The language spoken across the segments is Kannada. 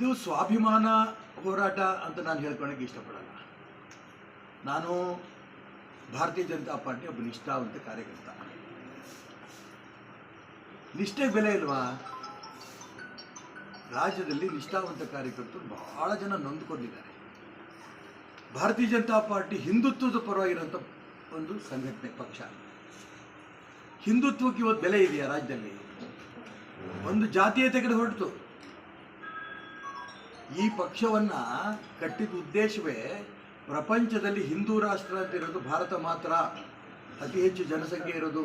ಇದು ಸ್ವಾಭಿಮಾನ ಹೋರಾಟ ಅಂತ ನಾನು ಹೇಳ್ಕೊಳಕ್ಕೆ ಇಷ್ಟಪಡಲ್ಲ. ನಾನು ಭಾರತೀಯ ಜನತಾ ಪಾರ್ಟಿ ಒಬ್ಬ ನಿಷ್ಠಾವಂತ ಕಾರ್ಯಕರ್ತ. ನಿಷ್ಠೆಗೆ ಬೆಲೆ ಇಲ್ವಾ? ರಾಜ್ಯದಲ್ಲಿ ನಿಷ್ಠಾವಂತ ಕಾರ್ಯಕರ್ತರು ಬಹಳ ಜನ ನೊಂದ್ಕೊಂಡಿದ್ದಾರೆ. ಭಾರತೀಯ ಜನತಾ ಪಾರ್ಟಿ ಹಿಂದುತ್ವದ ಪರವಾಗಿರೋಂಥ ಒಂದು ಸಂಘಟನೆ ಪಕ್ಷ. ಹಿಂದುತ್ವಕ್ಕೆ ಇವತ್ತು ಬೆಲೆ ಇದೆಯಾ ರಾಜ್ಯದಲ್ಲಿ? ಒಂದು ಜಾತೀಯತೆ ಕಡೆ ಹೊರಟು. ಈ ಪಕ್ಷವನ್ನ ಕಟ್ಟಿದ ಉದ್ದೇಶವೇ ಪ್ರಪಂಚದಲ್ಲಿ ಹಿಂದೂ ರಾಷ್ಟ್ರ ಅಂತ ಇರೋದು ಭಾರತ ಮಾತ್ರ. ಅತಿ ಹೆಚ್ಚು ಜನಸಂಖ್ಯೆ ಇರೋದು.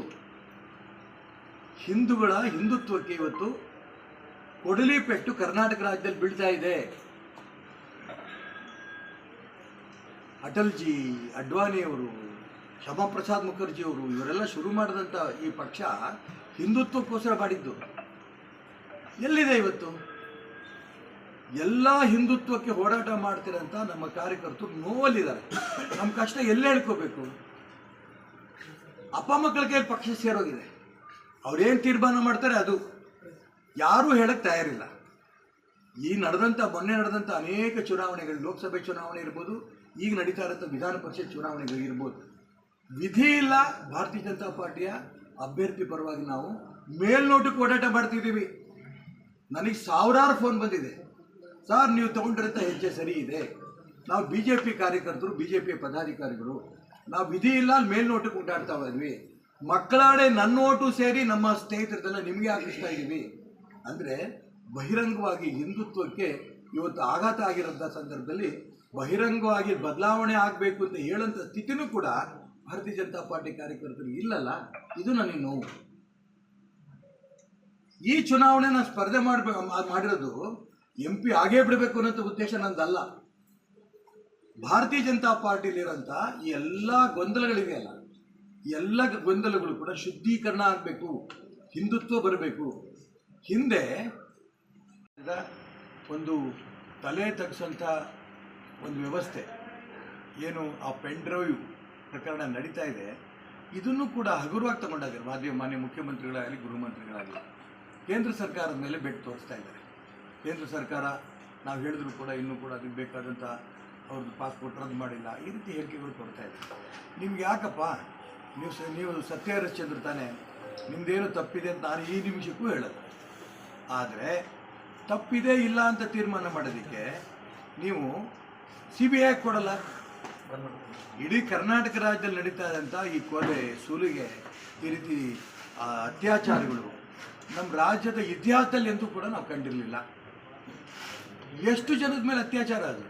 ಹಿಂದೂಗಳ ಹಿಂದುತ್ವಕ್ಕೆ ಇವತ್ತು ಕೊಡಲಿ ಪೆಟ್ಟು ಕರ್ನಾಟಕ ರಾಜ್ಯದಲ್ಲಿ ಬೀಳ್ತಾ ಇದೆ. ಅಟಲ್ಜಿ ಅಡ್ವಾಣಿಯವರು ಶ್ಯಾಮಪ್ರಸಾದ್ ಮುಖರ್ಜಿ ಅವರು ಇವರೆಲ್ಲ ಶುರು ಮಾಡಿದಂಥ ಈ ಪಕ್ಷ ಹಿಂದುತ್ವಕ್ಕೋಸ್ಕರ ಮಾಡಿದ್ದು. ಎಲ್ಲಿದೆ ಇವತ್ತು? ಎಲ್ಲ ಹಿಂದುತ್ವಕ್ಕೆ ಹೋರಾಟ ಮಾಡ್ತಿರಂತ ನಮ್ಮ ಕಾರ್ಯಕರ್ತರು ನೋವಲ್ಲಿದ್ದಾರೆ. ನಮ್ಮ ಕಷ್ಟ ಎಲ್ಲಿ ಹೇಳ್ಕೋಬೇಕು? ಅಪ್ಪ ಮಕ್ಕಳಿಗೆ ಪಕ್ಷ ಸೇರೋಗಿದೆ. ಅವ್ರೇನು ತೀರ್ಮಾನ ಮಾಡ್ತಾರೆ ಅದು. ಯಾರೂ ಹೇಳಕ್ಕೆ ತಯಾರಿಲ್ಲ. ಈ ನಡೆದಂಥ ಮೊನ್ನೆ ನಡೆದಂಥ ಅನೇಕ ಚುನಾವಣೆಗಳು, ಲೋಕಸಭೆ ಚುನಾವಣೆ ಇರ್ಬೋದು, ಈಗ ನಡೀತಾ ಇರೋಂಥ ವಿಧಾನ ಪರಿಷತ್ ಚುನಾವಣೆಗಳು ಇರ್ಬೋದು. ವಿಧಿ ಇಲ್ಲ, ಭಾರತೀಯ ಜನತಾ ಪಾರ್ಟಿಯ ಅಭ್ಯರ್ಥಿ ಪರವಾಗಿ ನಾವು ಮೇಲ್ನೋಟಕ್ಕೆ ಓಡಾಟ ಮಾಡ್ತಿದ್ದೀವಿ. ನನಗೆ ಸಾವಿರಾರು ಫೋನ್ ಬಂದಿದೆ. ಸರ್, ನೀವು ತಗೊಂಡಿರಂಥ ಹೆಜ್ಜೆ ಸರಿ ಇದೆ. ನಾವು ಬಿ ಜೆ ಪಿ ಕಾರ್ಯಕರ್ತರು ಬಿ ಜೆ ಪಿ ಪದಾಧಿಕಾರಿಗಳು. ನಾವು ವಿಧಿ ಇಲ್ಲ ಮೇಲ್ನೋಟಕ್ಕೆ ಓಡಾಡ್ತಾ ಇದ್ವಿ. ಮಕ್ಕಳಾಡೆ ನನ್ನ ಓಟು ಸೇರಿ ನಮ್ಮ ಸ್ನೇಹಿತರದೆಲ್ಲ ನಿಮಗೆ ಹಾಕಿಸ್ತಾ ಇದ್ದೀವಿ ಅಂದರೆ ಬಹಿರಂಗವಾಗಿ ಹಿಂದುತ್ವಕ್ಕೆ ಇವತ್ತು ಆಘಾತ ಆಗಿರೋಂಥ ಸಂದರ್ಭದಲ್ಲಿ ಬಹಿರಂಗವಾಗಿ ಬದಲಾವಣೆ ಆಗಬೇಕು ಅಂತ ಹೇಳೋಂಥ ಸ್ಥಿತಿನೂ ಕೂಡ ಭಾರತೀಯ ಜನತಾ ಪಾರ್ಟಿ ಕಾರ್ಯಕರ್ತರು ಇಲ್ಲಲ್ಲ. ಇದು ನನಗೆ ನೋವು. ಈ ಚುನಾವಣೆ ನಾನು ಸ್ಪರ್ಧೆ ಮಾಡಬೇಕು ಮಾಡಿರೋದು ಎಂ ಪಿ ಆಗೇ ಬಿಡಬೇಕು ಅನ್ನೋಂಥ ಉದ್ದೇಶ ನಂದಲ್ಲ. ಭಾರತೀಯ ಜನತಾ ಪಾರ್ಟಿಲಿರೋಂಥ ಈ ಎಲ್ಲ ಗೊಂದಲಗಳಿದೆಯಲ್ಲ ಎಲ್ಲ ಗೊಂದಲಗಳು ಕೂಡ ಶುದ್ಧೀಕರಣ ಆಗಬೇಕು, ಹಿಂದುತ್ವ ಬರಬೇಕು. ಹಿಂದೆ ಒಂದು ತಲೆ ತಗ್ಸೋಂಥ ಒಂದು ವ್ಯವಸ್ಥೆ, ಏನು ಆ ಪೆನ್ ಡ್ರೈವ್ ಪ್ರಕರಣ ನಡೀತಾ ಇದೆ. ಇದನ್ನು ಕೂಡ ಹಗುರವಾಗಿ ತಗೊಂಡಾಗ ಮಾನ್ಯ ಮಾನ್ಯ ಮುಖ್ಯಮಂತ್ರಿಗಳಾಗಲಿ, ಗೃಹಮಂತ್ರಿಗಳಾಗಲಿ ಕೇಂದ್ರ ಸರ್ಕಾರದ ಮೇಲೆ ಬೆಟ್ಟು ತೋರಿಸ್ತಾ ಇದ್ದಾರೆ. ಕೇಂದ್ರ ಸರ್ಕಾರ ನಾವು ಹೇಳಿದ್ರು ಕೂಡ ಇನ್ನೂ ಕೂಡ ಅದಕ್ಕೆ ಬೇಕಾದಂಥ ಅವ್ರದ್ದು ಪಾಸ್ಪೋರ್ಟ್ ರದ್ದು ಮಾಡಿಲ್ಲ. ಈ ರೀತಿ ಹೇಳಿಕೆಗಳು ಕೊಡ್ತಾ ಇದೆ. ನಿಮ್ಗೆ ಯಾಕಪ್ಪ? ನೀವು ಸ, ನೀವು ಸತ್ಯ ಹರಿಶ್ಚಂದ್ರ ತಾನೇ. ನಿಮ್ದೇನು ತಪ್ಪಿದೆ ಅಂತ ನಾನು ಈ ನಿಮಿಷಕ್ಕೂ ಹೇಳೋದು. ಆದರೆ ತಪ್ಪಿದೆ ಇಲ್ಲ ಅಂತ ತೀರ್ಮಾನ ಮಾಡೋದಕ್ಕೆ ನೀವು ಸಿ ಬಿ ಐ ಕೊಡಲ್ಲ. ಇಡೀ ಕರ್ನಾಟಕ ರಾಜ್ಯದಲ್ಲಿ ನಡೀತಾ ಇದ್ದಂಥ ಈ ಕೊಲೆ, ಸುಲಿಗೆ ಈ ರೀತಿ ಅತ್ಯಾಚಾರಗಳು ನಮ್ಮ ರಾಜ್ಯದ ಇತಿಹಾಸದಲ್ಲಿ ಅಂತೂ ಕೂಡ ನಾವು ಕಂಡಿರಲಿಲ್ಲ. ಎಷ್ಟು ಜನದ ಮೇಲೆ ಅತ್ಯಾಚಾರ ಅದು?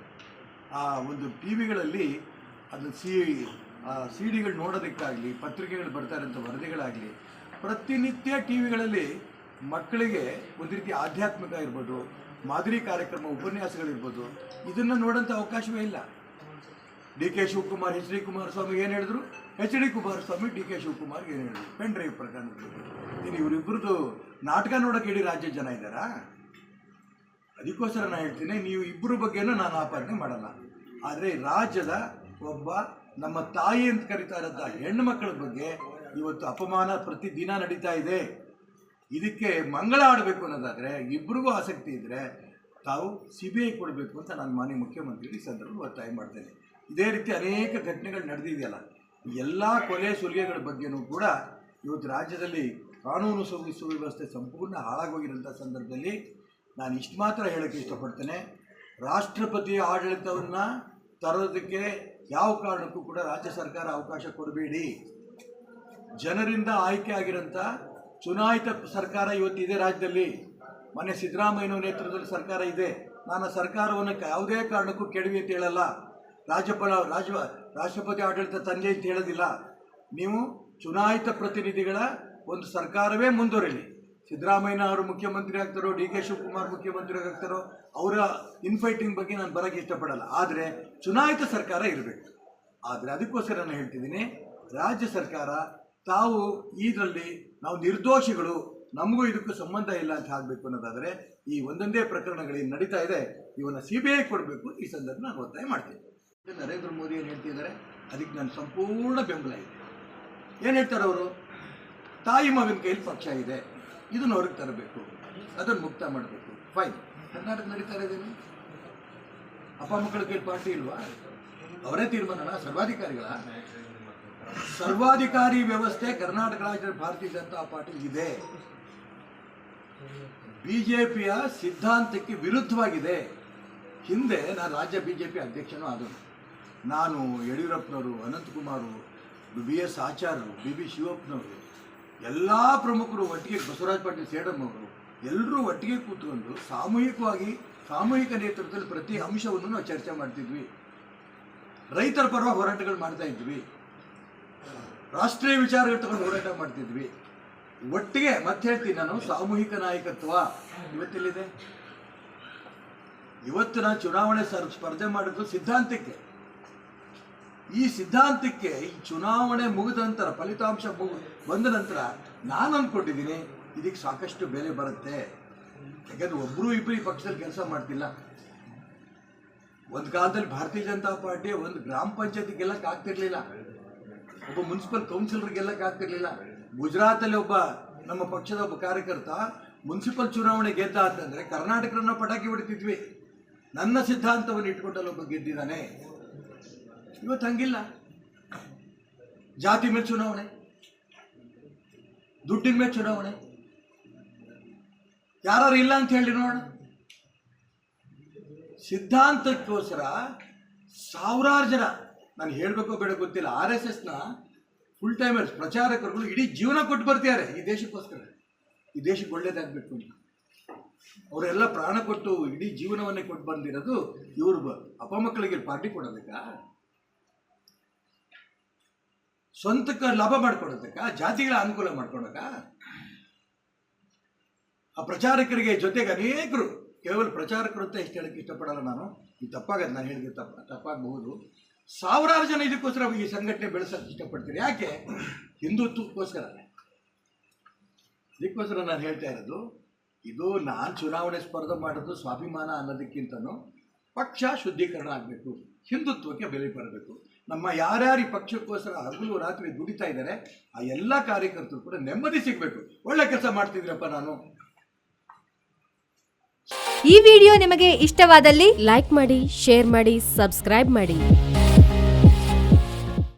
ಆ ಒಂದು ಟಿ ವಿಗಳಲ್ಲಿ ಅದು ಸಿ ಸಿ ಡಿಗಳು ನೋಡೋದಕ್ಕಾಗಲಿ, ಪತ್ರಿಕೆಗಳು ಬರ್ತಾ ಇರೋಂಥ ವರದಿಗಳಾಗಲಿ, ಪ್ರತಿನಿತ್ಯ ಟಿ ವಿಗಳಲ್ಲಿ ಮಕ್ಕಳಿಗೆ ಒಂದು ರೀತಿ ಆಧ್ಯಾತ್ಮಿಕ ಇರ್ಬೋದು, ಮಾದರಿ ಕಾರ್ಯಕ್ರಮ ಉಪನ್ಯಾಸಗಳಿರ್ಬೋದು ಇದನ್ನು ನೋಡೋಂಥ ಅವಕಾಶವೇ ಇಲ್ಲ. D K Shivakumar, H D Kumaraswamy ಏನು ಹೇಳಿದ್ರು? H D Kumaraswamy, D K Shivakumar ಏನು ಹೇಳಿದ್ರು? ಪೆನ್ ಡ್ರೈವ್ ಪ್ರಕರಣದಲ್ಲಿ. ಇನ್ನು ಇವರಿಬ್ಬರದು ನಾಟಕ ನೋಡೋಕೆ ಇಡೀ ರಾಜ್ಯದ ಜನ ಇದ್ದಾರಾ? ಅದಕ್ಕೋಸ್ಕರ ನಾನು ಹೇಳ್ತೀನಿ ನೀವು ಇಬ್ಬರ ಬಗ್ಗೆನೂ ನಾನು ಆಪಾದನೆ ಮಾಡಲ್ಲ. ಆದರೆ ರಾಜ್ಯದ ಒಬ್ಬ ನಮ್ಮ ತಾಯಿ ಅಂತ ಕರಿತಾ ಇರೋಂಥ ಹೆಣ್ಣು ಮಕ್ಕಳ ಬಗ್ಗೆ ಇವತ್ತು ಅಪಮಾನ ಪ್ರತಿದಿನ ನಡೀತಾ ಇದೆ. ಇದಕ್ಕೆ ಮಂಗಳ ಆಡಬೇಕು ಅನ್ನೋದಾದರೆ ಇಬ್ಬರಿಗೂ ಆಸಕ್ತಿ ಇದ್ದರೆ ತಾವು ಸಿ ಬಿ ಐ ಕೊಡಬೇಕು ಅಂತ ನಾನು ಮಾನ್ಯ ಮುಖ್ಯಮಂತ್ರಿ ಈ ಸಂದರ್ಭ ಒತ್ತಾಯ ಮಾಡ್ತೇನೆ. ಇದೇ ರೀತಿ ಅನೇಕ ಘಟನೆಗಳು ನಡೆದಿದೆಯಲ್ಲ, ಎಲ್ಲ ಕೊಲೆ ಸುಲಿಗೆಗಳ ಬಗ್ಗೆನೂ ಕೂಡ ಇವತ್ತು ರಾಜ್ಯದಲ್ಲಿ ಕಾನೂನು ಸುವ್ಯ ಸುವ್ಯವಸ್ಥೆ ಸಂಪೂರ್ಣ ಹಾಳಾಗೋಗಿರೋಂಥ ಸಂದರ್ಭದಲ್ಲಿ ನಾನು ಇಷ್ಟು ಮಾತ್ರ ಹೇಳೋಕ್ಕೆ ಇಷ್ಟಪಡ್ತೇನೆ. ರಾಷ್ಟ್ರಪತಿ ಆಡಳಿತವನ್ನು ತರೋದಕ್ಕೆ ಯಾವ ಕಾರಣಕ್ಕೂ ಕೂಡ ರಾಜ್ಯ ಸರ್ಕಾರ ಅವಕಾಶ ಕೊಡಬೇಡಿ. ಜನರಿಂದ ಆಯ್ಕೆ ಆಗಿರೋಂಥ ಚುನಾಯಿತ ಸರ್ಕಾರ ಇವತ್ತಿದೆ ರಾಜ್ಯದಲ್ಲಿ. ಮೊನ್ನೆ ಸಿದ್ದರಾಮಯ್ಯನವರ ನೇತೃತ್ವದಲ್ಲಿ ಸರ್ಕಾರ ಇದೆ. ನಾನು ಸರ್ಕಾರವನ್ನು ಯಾವುದೇ ಕಾರಣಕ್ಕೂ ಕೆಡವಿ ಅಂತ ಹೇಳಲ್ಲ. ರಾಜ್ಯಪಾಲ, ರಾಜ, ರಾಷ್ಟ್ರಪತಿ ಆಡಳಿತ ತಂದೆ ಅಂತ ಹೇಳೋದಿಲ್ಲ. ನೀವು ಚುನಾಯಿತ ಪ್ರತಿನಿಧಿಗಳ ಒಂದು ಸರ್ಕಾರವೇ ಮುಂದುವರಿಲಿ. ಸಿದ್ದರಾಮಯ್ಯ ಅವರು ಮುಖ್ಯಮಂತ್ರಿ ಆಗ್ತಾರೋ, ಡಿ ಕೆ ಶಿವಕುಮಾರ್ ಮುಖ್ಯಮಂತ್ರಿ ಆಗ್ತಾರೋ, ಅವರ ಇನ್ಫೈಟಿಂಗ್ ಬಗ್ಗೆ ನಾನು ಬರೋಕ್ಕೆ ಇಷ್ಟಪಡಲ್ಲ. ಆದರೆ ಚುನಾಯಿತ ಸರ್ಕಾರ ಇರಬೇಕು. ಆದರೆ ಅದಕ್ಕೋಸ್ಕರ ನಾನು ಹೇಳ್ತಿದ್ದೀನಿ, ರಾಜ್ಯ ಸರ್ಕಾರ ತಾವು ಇದರಲ್ಲಿ ನಾವು ನಿರ್ದೋಷಿಗಳು, ನಮಗೂ ಇದಕ್ಕೂ ಸಂಬಂಧ ಇಲ್ಲ ಅಂತ ಆಗಬೇಕು ಅನ್ನೋದಾದರೆ ಈ ಒಂದೊಂದೇ ಪ್ರಕರಣಗಳೇನು ನಡೀತಾ ಇದೆ. ಇವನ್ನ ಸಿ ಬಿ ಐ ಕೊಡಬೇಕು. ಈ ಸಂದರ್ಭ ನಾನು ಒತ್ತಾಯ ಮಾಡ್ತೀನಿ. ನರೇಂದ್ರ ಮೋದಿ ಏನು ಹೇಳ್ತಿದ್ದಾರೆ? ಅದಕ್ಕೆ ನಾನು ಸಂಪೂರ್ಣ ಬೆಂಬಲ ಇದೆ. ಏನು ಹೇಳ್ತಾರೆ ಅವರು? ತಾಯಿ ಮಗನ ಕೈಲಿ ಪಕ್ಷ ಇದೆ. ಇದನ್ನು ಹೊರಗೆ ತರಬೇಕು. ಅದನ್ನು ಮುಕ್ತ ಮಾಡಬೇಕು. ಫೈನ್ ಕರ್ನಾಟಕ ನಡೀತಾ ಇದ್ದೇನೆ ಅಪ್ಪ ಮಕ್ಕಳಿಗೆ ಪಾರ್ಟಿ ಇಲ್ವಾ? ಅವರೇ ತೀರ್ಮಾನ ಸರ್ವಾಧಿಕಾರಿಗಳ? ಸರ್ವಾಧಿಕಾರಿ ವ್ಯವಸ್ಥೆ ಕರ್ನಾಟಕ ರಾಜ್ಯದ ಭಾರತೀಯ ಜನತಾ ಪಾರ್ಟಿ ಇದೆ. ಬಿಜೆಪಿಯ ಸಿದ್ಧಾಂತಕ್ಕೆ ವಿರುದ್ಧವಾಗಿದೆ. ಹಿಂದೆ ನಾನು ರಾಜ್ಯ ಬಿಜೆಪಿ ಅಧ್ಯಕ್ಷನೂ ಆದನು ನಾನು ಯಡಿಯೂರಪ್ಪನವರು, ಅನಂತಕುಮಾರು ಬಿ ಎಸ್ ಆಚಾರ್ಯರು, ಬಿ ಬಿ ಶಿವಪ್ಪನವರು ಎಲ್ಲ ಪ್ರಮುಖರು ಒಟ್ಟಿಗೆ ಬಸವರಾಜ ಪಾಟೀಲ್ ಸೇಡಮ್ ಅವರು ಎಲ್ಲರೂ ಒಟ್ಟಿಗೆ ಕೂತ್ಕೊಂಡು ಸಾಮೂಹಿಕವಾಗಿ ಸಾಮೂಹಿಕ ನೇತೃತ್ವದಲ್ಲಿ ಪ್ರತಿ ಅಂಶವನ್ನು ನಾವು ಚರ್ಚೆ ಮಾಡ್ತಿದ್ವಿ. ರೈತರ ಪರ ಹೋರಾಟಗಳು ಮಾಡ್ತಾ ಇದ್ವಿ. ರಾಷ್ಟ್ರೀಯ ವಿಚಾರಗಳು ತಗೊಂಡು ಹೋರಾಟ ಮಾಡ್ತಿದ್ವಿ. ಒಟ್ಟಿಗೆ ಮತ್ತೆ ಹೇಳ್ತೀನಿ ನಾನು, ಸಾಮೂಹಿಕ ನಾಯಕತ್ವ. ಇವತ್ತೆಲ್ಲಿದೆ? ಇವತ್ತು ನಾನು ಚುನಾವಣೆ ಸ್ಪರ್ಧೆ ಮಾಡಿದ್ದು ಸಿದ್ಧಾಂತಕ್ಕೆ. ಈ ಸಿದ್ಧಾಂತಕ್ಕೆ ಈ ಚುನಾವಣೆ ಮುಗಿದ ನಂತರ, ಫಲಿತಾಂಶ ಬಂದ ನಂತರ ನಾನು ಅಂದ್ಕೊಂಡಿದ್ದೀನಿ ಇದಕ್ಕೆ ಸಾಕಷ್ಟು ಬೆಲೆ ಬರುತ್ತೆ. ಯಾಕಂದ್ರೆ ಒಬ್ಬರು ಇಬ್ಬರು ಈ ಪಕ್ಷದಲ್ಲಿ ಕೆಲಸ ಮಾಡ್ತಿಲ್ಲ. ಒಂದು ಕಾಲದಲ್ಲಿ ಭಾರತೀಯ ಜನತಾ ಪಾರ್ಟಿ, ಒಂದು ಗ್ರಾಮ ಪಂಚಾಯತಿ ಗೆಲ್ಲಕ್ಕೆ ಆಗ್ತಿರ್ಲಿಲ್ಲ. ಒಬ್ಬ ಮುನ್ಸಿಪಲ್ ಕೌನ್ಸಿಲರ್ ಗೆಲ್ಲಕ್ಕೆ ಆಗ್ತಿರ್ಲಿಲ್ಲ. ಗುಜರಾತಲ್ಲಿ ಒಬ್ಬ ನಮ್ಮ ಪಕ್ಷದ ಒಬ್ಬ ಕಾರ್ಯಕರ್ತ ಮುನ್ಸಿಪಲ್ ಚುನಾವಣೆ ಗೆದ್ದ ಅಂತಂದ್ರೆ ಕರ್ನಾಟಕರನ್ನ ಪಟಾಕಿ ಹೊಡಿತಿದ್ವಿ. ನನ್ನ ಸಿದ್ಧಾಂತವನ್ನು ಇಟ್ಕೊಂಡಲ್ಲಿ ಒಬ್ಬ ಗೆದ್ದಿದ್ದಾನೆ. ಇವತ್ತು ಹಂಗಿಲ್ಲ. ಜಾತಿ ಮೇಲೆ ಚುನಾವಣೆ, ದುಡ್ಡಿನ ಮೇಲೆ ಚುನಾವಣೆ. ಯಾರು ಇಲ್ಲ ಅಂತ ಹೇಳಿ ನೋಡೋಣ. ಸಿದ್ಧಾಂತಕ್ಕೋಸ್ಕರ ಸಾವಿರಾರು ಜನ, ನಾನು ಹೇಳಬೇಕೋ ಬೇಡ ಗೊತ್ತಿಲ್ಲ, ಆರ್ ಎಸ್ ಎಸ್ನ ಫುಲ್ ಟೈಮರ್ಸ್ ಪ್ರಚಾರಕರುಗಳು ಇಡೀ ಜೀವನ ಕೊಟ್ಟು ಬರ್ತಿದ್ದಾರೆ ಈ ದೇಶಕ್ಕೋಸ್ಕರ. ಈ ದೇಶಕ್ಕೆ ಒಳ್ಳೇದಾಗಬೇಕು ಅಂತ. ಅವರೆಲ್ಲ ಪ್ರಾಣ ಕೊಟ್ಟು ಇಡೀ ಜೀವನವನ್ನೇ ಕೊಟ್ಟು ಬಂದಿರೋದು ಇವರು. ಬ- ಅಪಮಕ್ಕಳಿಗೆ ಪಾರ್ಟಿ ಕೊಡೋದಕ್ಕ ಸ್ವಂತಕ್ಕೆ ಲಾಭ ಮಾಡ್ಕೊಡೋದಕ್ಕ ಜಾತಿಗಳ ಅನುಕೂಲ ಮಾಡ್ಕೊಳಕ ಆ ಪ್ರಚಾರಕರಿಗೆ ಜೊತೆಗೆ ಅನೇಕರು, ಕೇವಲ ಪ್ರಚಾರಕರು ಅಂತ ಇಷ್ಟು ಹೇಳಕ್ಕೆ ಇಷ್ಟಪಡಲ್ಲ ನಾನು, ಇದು ತಪ್ಪಾಗದು, ನಾನು ಹೇಳಿದ್ರೆ ತಪ್ಪ, ತಪ್ಪಾಗಬಹುದು. ಸಾವಿರಾರು ಜನ ಇದಕ್ಕೋಸ್ಕರ ಈ ಸಂಘಟನೆ ಬೆಳೆಸೋಕೆ ಇಷ್ಟಪಡ್ತೀರಿ. ಯಾಕೆ? ಹಿಂದುತ್ವಕ್ಕೋಸ್ಕರ. ಇದಕ್ಕೋಸ್ಕರ ನಾನು ಹೇಳ್ತಾ ಇರೋದು, ಇದು ನಾನು ಚುನಾವಣೆ ಸ್ಪರ್ಧೆ ಮಾಡೋದು ಸ್ವಾಭಿಮಾನ ಅನ್ನೋದಕ್ಕಿಂತನೂ ಪಕ್ಷ ಶುದ್ಧೀಕರಣ ಆಗಬೇಕು, ಹಿಂದುತ್ವಕ್ಕೆ ಬೆಲೆ ಬರಬೇಕು. ನಮ್ಮ ಯಾರ್ಯಾರು ಪಕ್ಷಕ್ಕೋಸ್ಕರ ಹಗಲು ರಾತ್ರಿ ದುಡಿತಾ ಇದ್ದಾರೆ, ಆ ಎಲ್ಲ ಕಾರ್ಯಕರ್ತರು ಕೂಡ ನೆಮ್ಮದಿ ಸಿಗಬೇಕು. ಒಳ್ಳೆ ಕೆಲಸ ಮಾಡ್ತಿದ್ರಪ್ಪ ನಾನು. ಈ ವಿಡಿಯೋ ನಿಮಗೆ ಇಷ್ಟವಾದಲ್ಲಿ ಲೈಕ್ ಮಾಡಿ, ಶೇರ್ ಮಾಡಿ, ಸಬ್ಸ್ಕ್ರೈಬ್ ಮಾಡಿ.